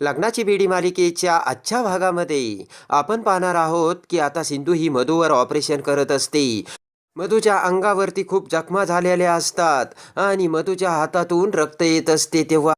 लग्नाची बेडी मालिकेच्या आजच्या भागामध्ये आपण पाहणार आहोत की आता सिंधू ही मधूवर ऑपरेशन करत असते. मधूच्या अंगावरती खूप जखमा झालेल्या असतात आणि मधूच्या हातातून रक्त येत असते तेव्हा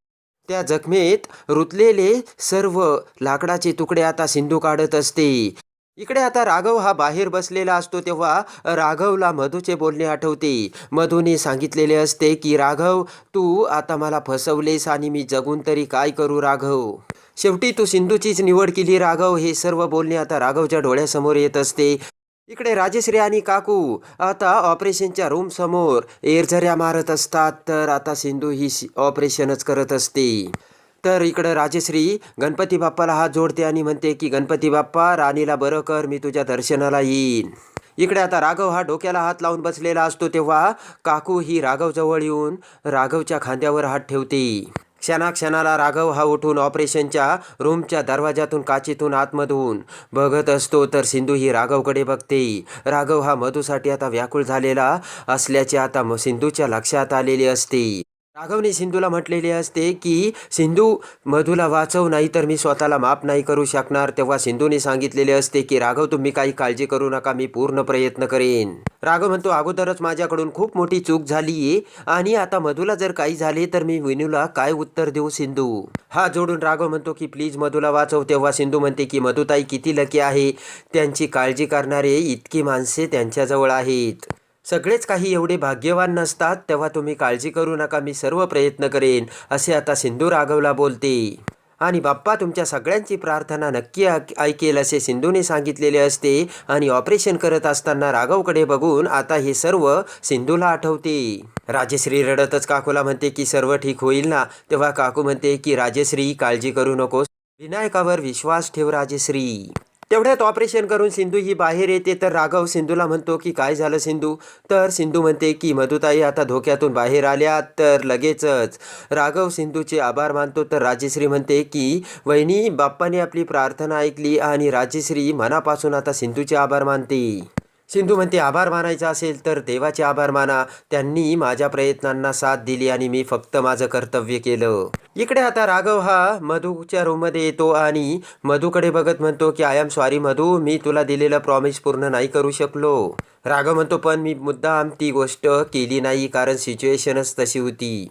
त्या जखमेत रुतलेले सर्व लाकडाचे तुकडे आता सिंधू काढत असते. इकडे आता राघव हा बाहेर बसलेला असतो तेव्हा राघवला मधूचे बोलणे आठवते. मधूने सांगितलेले असते की राघव तू आता मला फसवलेस आणि मी जगून तरी काय करू राघव? शेवटी तू सिंधूचीच निवड केली राघव. हे सर्व बोलणे आता राघवच्या डोळ्यासमोर येत असते. इकडे राजेश्री आणि काकू आता ऑपरेशनच्या रूमसमोर एरझऱ्या मारत असतात तर आता सिंधू ही ऑपरेशनच करत असते. तर इकडं राजश्री. गणपती बाप्पाला हात जोडते आणि म्हणते की गणपती बाप्पा राणीला बरं कर मी तुझ्या दर्शनाला येईन. इकडे आता राघव हा डोक्याला हात लावून बसलेला असतो तेव्हा काकू ही राघवजवळ येऊन राघवच्या खांद्यावर हात ठेवते. क्षणाक्षणाला राघव हा उठून ऑपरेशनच्या रूमच्या दरवाजातून काचेतून आतमधून बघत असतो तर सिंधू ही राघवकडे बघते. राघव हा मधूसाठी आता व्याकुळ झालेला असल्याचे आता सिंधूच्या लक्षात आलेले असते. राघवने सिंधूला म्हटलेले असते की सिंधू मधूला वाचव नाही तर मी स्वतःला माफ नाही करू शकणार. तेव्हा सिंधूने सांगितलेले असते की राघव तुम्ही काही काळजी करू नका मी पूर्ण प्रयत्न करेन. राघव म्हणतो अगोदरच माझ्याकडून खूप मोठी चूक झालीये आणि आता मधूला जर काही झाले तर मी विनूला काय उत्तर देऊ सिंधू? हा जोडून राघव म्हणतो की प्लीज मधूला वाचव. तेव्हा सिंधू म्हणते की मधुताई किती लकी आहे. त्यांची काळजी करणारे इतकी माणसे त्यांच्याजवळ आहेत. सगळेच काही एवढे भाग्यवान नसतात तेव्हा तुम्ही काळजी करू नका मी सर्व प्रयत्न करेन असे आता सिंधू राघवला बोलते. आणि बाप्पा तुमच्या सगळ्यांची प्रार्थना नक्की ऐक- ऐकेल असे सिंधूने सांगितलेले असते. आणि ऑपरेशन करत असताना राघवकडे बघून आता हे सर्व सिंधूला आठवते. राजश्री रडतच काकूला म्हणते की सर्व ठीक होईल ना? तेव्हा काकू म्हणते की राजश्री काळजी करू नकोस. विनायकावर विश्वास ठेव राजश्री. तेवढ्यात ऑपरेशन करून सिंधू ही बाहेर येते. तर राघव सिंधूला म्हणतो की काय झालं सिंधू? तर सिंधू म्हणते की मधुताई आता धोक्यातून बाहेर आल्या तर लगेचच. राघव सिंधूचे आभार मानतो. तर राजेश्री म्हणते की वहिनी बाप्पाने आपली प्रार्थना ऐकली आणि राजश्री मनापासून आता सिंधूचे आभार मानते. सिंधू म्हणते आभार मानायचा असेल तर देवाचे आभार माना. त्यांनी माझ्या प्रयत्नांना साथ दिली आणि मी फक्त माझं कर्तव्य केलं. इकडे आता राघव हा मधूच्या रूममध्ये येतो आणि मधूकडे बघत म्हणतो की आय एम सॉरी मधू मी तुला दिलेलं प्रॉमिस पूर्ण नाही करू शकलो. राघव म्हणतो पण मी मुद्दाम ती गोष्ट केली नाही कारण सिच्युएशनच तशी होती.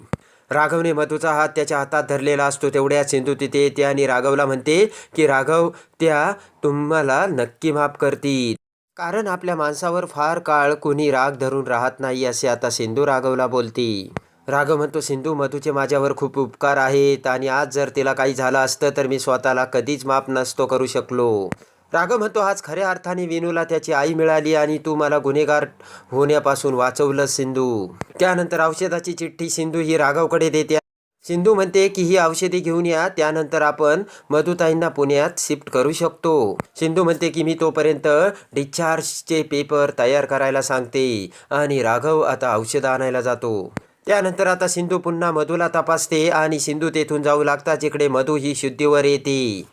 राघवने मधूचा हात त्याच्या हातात धरलेला असतो तेवढ्या सिंधू तिथे येते आणि राघवला म्हणते की राघव त्या तुम्हाला नक्की माफ करतील. कारण आपल्या माणसावर फार काळ कोणी राग धरून राहत नाही असे आता सिंधू राघवला बोलते. राघव म्हणतो सिंधू मधूचे माझ्यावर खूप उपकार आहेत आणि आज जर तिला काही झालं असतं तर मी स्वतःला कधीच माफ नसतो करू शकलो. राघव म्हणतो आज खऱ्या अर्थाने विनूला त्याची आई मिळाली आणि तू मला गुन्हेगार होण्यापासून वाचवलं सिंधू. त्यानंतर औषधाची चिठ्ठी सिंधू ही राघवकडे देते. सिंधू म्हणते की ही औषधी घेऊन या त्यानंतर आपण मधुताईंना पुण्यात शिफ्ट करू शकतो. सिंधू म्हणते की मी तोपर्यंत डिस्चार्जचे पेपर तयार करायला सांगते आणि राघव आता औषधं आणायला जातो. त्यानंतर आता सिंधू पुन्हा मधूला तपासते आणि सिंधू तेथून जाऊ लागताच इकडे मधू ही शुद्धीवर येते.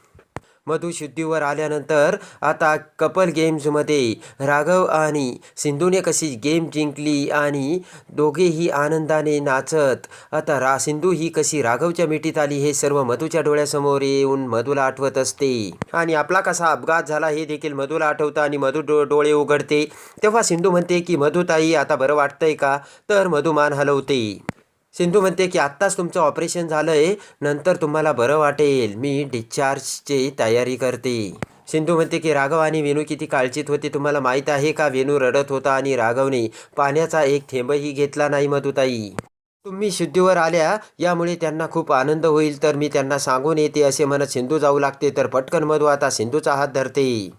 मधुशुद्धीवर आल्यानंतर आता कपल गेम्समध्ये राघव आणि सिंधूने कशी गेम जिंकली आणि दोघेही आनंदाने नाचत आता रा सिंधू ही कशी राघवच्या मिठीत आली हे सर्व मधूच्या डोळ्यासमोर येऊन मधूला आठवत असते. आणि आपला कसा अपघात झाला हे देखील मधूला आठवतं आणि मधू डो डोळे उघडते. तेव्हा सिंधू म्हणते की मधुताई आता बरं वाटतंय का? तर मधुमान हलवते. सिंधू म्हणते की आत्ताच तुमचं ऑपरेशन झालंय नंतर तुम्हाला बरं वाटेल. मी डिस्चार्जची तयारी करते. सिंधू म्हणते की राघव आणि वेणू किती काळजीत होते तुम्हाला माहीत आहे का? वेणू रडत होता आणि राघवने पाण्याचा एक थेंबही घेतला नाही मधुताई. तुम्ही शुद्धीवर आल्या यामुळे त्यांना खूप आनंद होईल तर मी त्यांना सांगून येते असे म्हणत सिंधू जाऊ लागते. तर पटकन मधू आता सिंधूचा हात धरते.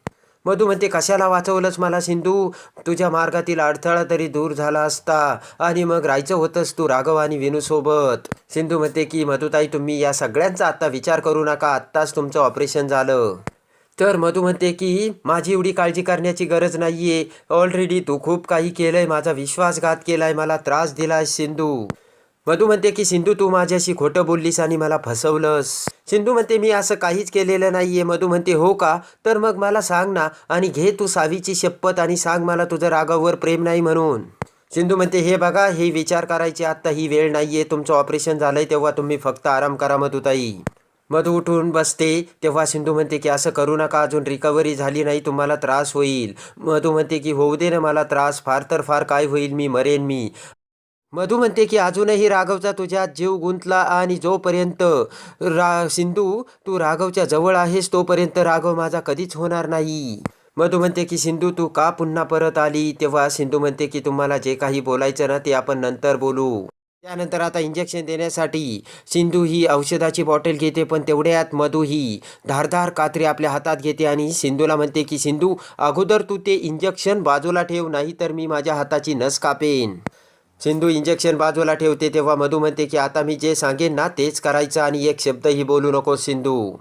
मधू म्हणते कशाला वाचवलंच मला सिंधू? तुझ्या मार्गातील अडथळा तरी दूर झाला असता आणि मग राहायचं होतंस तू राघव आणि विनूसोबत सिंधू म्हणते की मधुताई तुम्ही या सगळ्यांचा आत्ता विचार करू नका आत्ताच तुमचं ऑपरेशन झालं. तर मधू म्हणते की माझी एवढी काळजी करण्याची गरज नाही आहे ऑलरेडी तू खूप काही केलंय माझा विश्वासघात केलाय मला त्रास दिलाय सिंधू. मधू म्हणते की सिंधू तू माझ्याशी खोटं बोललीस आणि मला फसवलंस. सिंधू म्हणते मी असं काहीच केलेलं नाहीये. मधू म्हणते हो का? तर मग मला सांग ना आणि घे तू सावीची शपथ आणि सांग मला तुझं रागावर प्रेम नाही म्हणून. सिंधू म्हणते हे बघा हे विचार करायची आत्ता ही वेळ नाहीये. तुमचं ऑपरेशन झालंय तेव्हा तुम्ही फक्त आराम करा मधुताई मधू उठून बसते तेव्हा सिंधू म्हणते की असं करू नका अजून रिकव्हरी झाली नाही तुम्हाला त्रास होईल. मधू म्हणते की होऊ दे ना मला त्रास फार तर फार काय होईल मी मरेन मी. मधू म्हणते की अजूनही राघवचा तुझ्यात जीव गुंतला आणि जोपर्यंत रा सिंधू तू राघवच्या जवळ आहेस तोपर्यंत राघव माझा कधीच होणार नाही. मधू म्हणते की सिंधू तू का पुन्हा परत आली? तेव्हा सिंधू म्हणते की तुम्हाला जे काही बोलायचं ना ते आपण नंतर बोलू. त्यानंतर आता इंजेक्शन देण्यासाठी सिंधू ही औषधाची बॉटल घेते पण तेवढ्यात मधू ही धारधार कात्री आपल्या हातात घेते आणि सिंधूला म्हणते की सिंधू अगोदर तू ते इंजेक्शन बाजूला ठेव नाही तर मी माझ्या हाताची नस कापेन. सिंधू इंजेक्शन बाजूला ठेवते तेव्हा मधू म्हणते की आता मी जे सांगेन ना तेच करायचं आणि एक शब्दही बोलू नको सिंधू.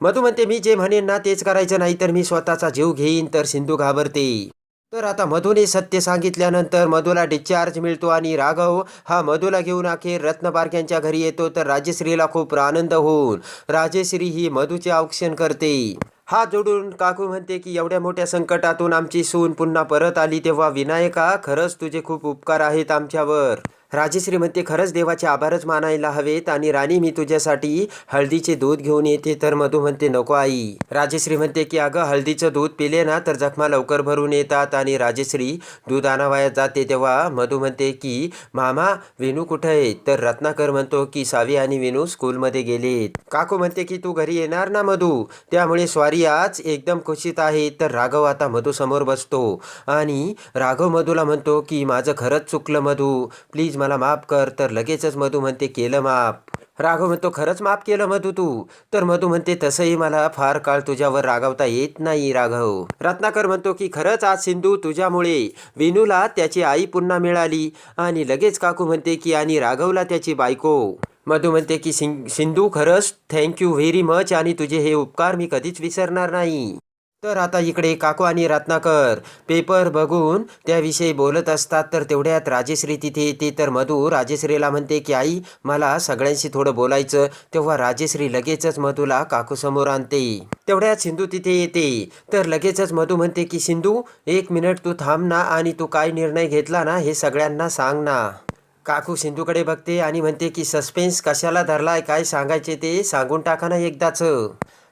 मधू म्हणते मी जे म्हणेन ना तेच करायचं नाही तर मी स्वतःचा जीव घेईन तर सिंधू घाबरते. तर आता मधूने सत्य सांगितल्यानंतर मधूला डिस्चार्ज मिळतो आणि राघव हा मधूला घेऊन अखेर रत्नबारक्यांच्या घरी येतो तर राजेश्रीला खूप आनंद होऊन राजेश्री ही मधूचे औक्षण करते. हात जोडून काकू म्हणते की एवढ्या मोठ्या संकटातून आमची सून पुन्हा परत आली तेव्हा विनायका खरंच तुझे खूप उपकार आहेत आमच्यावर. राजश्री म्हणते खरंच देवाचे आभारच मानायला हवेत आणि राणी मी तुझ्यासाठी हळदीचे दूध घेऊन येते तर मधू म्हणते नको आई. राजेश्री म्हणते की अगं हळदीचं दूध पिले ना तर जखमा लवकर भरून येतात आणि राजेश्री दूध आणावयात जाते तेव्हा मधू म्हणते की मामा वेणू कुठं आहे? तर रत्नाकर म्हणतो की सावी आणि वेणू स्कूलमध्ये गेलेत. काकू म्हणते की तू घरी येणार ना मधू? त्यामुळे स्वारी आज एकदम खुशीत आहे तर राघव आता मधू समोर बसतो. आणि राघव मधूला म्हणतो की माझं खरंच चुकलं मधू. प्लीज मला माफ कर तर लगेचच मधू म्हणते केलं माफ. राघव म्हणतो खरंच माफ केलं मधू तू. तर मधू म्हणते तसंही मला फार काळ तुझ्यावर रागावता येत नाही राघव. रत्नाकर म्हणतो की खरंच आज सिंधू तुझ्यामुळे विनूला त्याची आई पुन्हा मिळाली आणि लगेच काकू म्हणते की आणि राघवला त्याची बायको. मधू म्हणते की सिं सिंधू खरंच थँक्यू व्हेरी मच आणि तुझे हे उपकार मी कधीच विसरणार नाही. तर आता इकडे काकू आणि रत्नाकर. पेपर बघून त्याविषयी बोलत असतात तर तेवढ्यात राजेश्री तिथे येते. तर मधू राजेश्रीला म्हणते की आई मला सगळ्यांशी थोडं बोलायचं. तेव्हा राजेश्री लगेचच मधूला काकू समोर आणते. तेवढ्यात सिंधू तिथे येते. तर लगेचच मधू म्हणते की सिंधू एक मिनिट तू थांब ना आणि तू काय निर्णय घेतला ना हे सगळ्यांना सांग ना. काकू सिंधूकडे बघते आणि म्हणते की सस्पेन्स कशाला धरलाय? काय सांगायचे ते सांगून टाका ना एकदाच.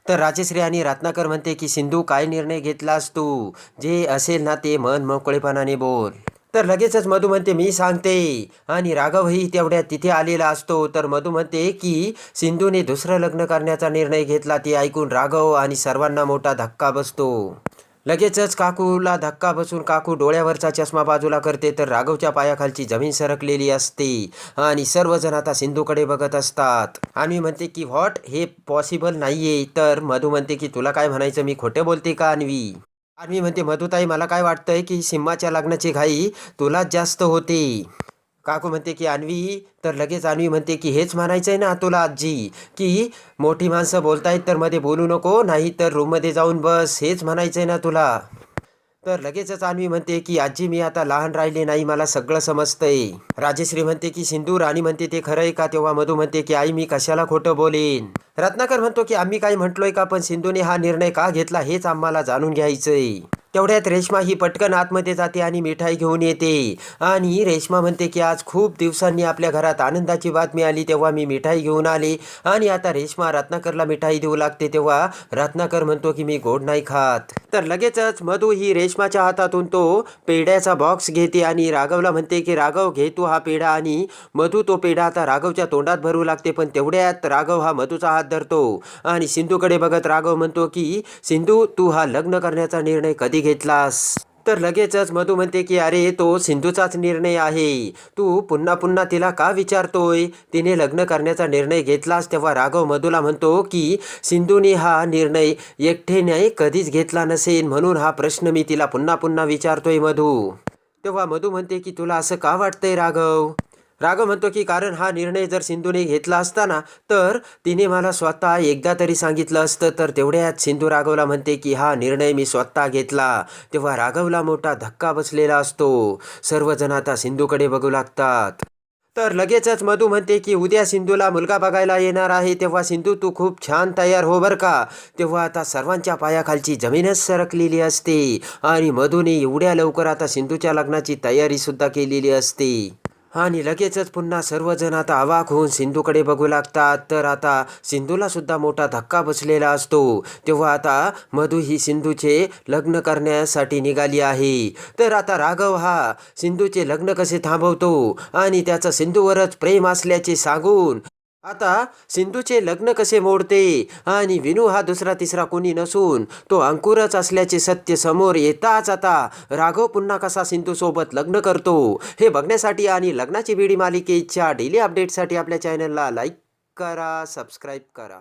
तर राजश्री आणि रत्नाकर म्हणते की सिंधू काय निर्णय घेतलास तू? जे असेल ना ते मन मोकळेपणाने बोल. तर लगेचच मधू म्हणते मी सांगते. आणि राघवही तेवढ्यात तिथे आलेला असतो. तर मधू म्हणते की सिंधूने दुसरं लग्न करण्याचा निर्णय घेतला ते ऐकून राघव आणि सर्वांना मोठा धक्का बसतो. लगेचच काकूला धक्का बसून काकू डोळ्यावरचा चष्मा बाजूला करते तर राघवच्या पायाखालची जमीन सरकलेली असते आणि सर्वजण आता सिंधूकडे बघत असतात. आणि म्हणते की व्हॉट? हे पॉसिबल नाहीये. तर मधू म्हणते की तुला काय म्हणायचं? मी खोटे बोलते का अन्वी? अन्वी म्हणते मधुताई मला काय वाटतंय की सिम्माच्या लग्नाची घाई तुलाच जास्त होते. काकू म्हणते की अन्वी तर लगेच अन्वी म्हणते की हेच म्हणायचं आहे ना तुला आजी की मोठी माणसं बोलतायत तर मध्ये बोलू नको नाही तर रूममध्ये जाऊन बस हेच म्हणायचं आहे ना तुला. तर लगेचच अन्वी म्हणते की आजी मी आता लहान राहिले नाही मला सगळं समजतंय. राजेश्री म्हणते की सिंधू राणी म्हणते ते खरं आहे का? तेव्हा मधू म्हणते की आई मी कशाला खोटं बोलेन? रत्नाकर म्हणतो की आम्ही काय म्हटलोय का पण सिंधूने हा निर्णय का घेतला हेच आम्हाला जाणून घ्यायचंय. तेवढ्यात रेश्मा ही पटकन आतमध्ये जाते आणि मिठाई घेऊन येते. आणि रेश्मा म्हणते की आज खूप दिवसांनी आपल्या घरात आनंदाची बातमी आली तेव्हा मी मिठाई घेऊन आले. आणि आता रेश्मा रत्नाकरला मिठाई देऊ लागते तेव्हा रत्नाकर म्हणतो की मी गोड नाही खात. तर लगेचच मधू ही रेश्माच्या हातातून तो पेढ्याचा बॉक्स घेते आणि राघवला म्हणते की राघव घे तू हा पेढा. आणि मधू तो पेढा आता राघवच्या तोंडात भरू लागते पण तेवढ्यात राघव हा मधूचा हात धरतो. आणि सिंधूकडे बघत राघव म्हणतो की सिंधू तू हा लग्न करण्याचा निर्णय कधी घेतलास. तर लगेचच मधू म्हणते की अरे तो सिंधूचाच निर्णय आहे. तू पुन्हा पुन्हा तिला का विचारतोय? तिने लग्न करण्याचा निर्णय घेतलास तेव्हा राघव मधूला म्हणतो की सिंधूने हा निर्णय एकटेने कधीच घेतला नसेल म्हणून हा प्रश्न मी तिला पुन्हा पुन्हा विचारतोय मधू. तेव्हा मधू म्हणते की तुला असं का वाटतंय राघव? राघव म्हणतो की कारण हा निर्णय जर सिंधूने घेतला असताना तर तिने मला स्वतः एकदा तरी सांगितलं असतं. तर तेवढ्यात सिंधू राघवला म्हणते की हा निर्णय मी स्वतः घेतला. तेव्हा राघवला मोठा धक्का बसलेला असतो. सर्वजण आता सिंधूकडे बघू लागतात. तर लगेचच मधू म्हणते की उद्या सिंधूला मुलगा बघायला येणार आहे. तेव्हा सिंधू तू खूप छान तयार हो बर का. तेव्हा आता सर्वांच्या पायाखालची जमीनच सरकलेली असते आणि मधूने एवढ्या लवकर आता सिंधूच्या लग्नाची तयारीसुद्धा केलेली असते. आणि लगेचच पुन्हा सर्वजण आता अवाक होऊन सिंधूकडे बघू लागतात. तर आता सिंधूला सुद्धा मोठा धक्का बसलेला असतो. तेव्हा आता मधू ही सिंधूचे लग्न करण्यासाठी निघाली आहे. तर आता राघव हा सिंधूचे लग्न कसे थांबवतो? आणि त्याचं सिंधूवरच प्रेम असल्याचे सांगून आता सिंधूचे लग्न कसे मोडते आणि विनू हा दुसरा तिसरा कोणी नसून तो अंकुरच असल्याचे सत्य समोर येताच आता राघव पुन्हा कसा सिंधूसोबत लग्न करतो हे बघण्यासाठी आणि लग्नाची बीडी मालिकेच्या डेली अपडेटसाठी आपल्या चॅनलला लाईक करा सबस्क्राईब करा.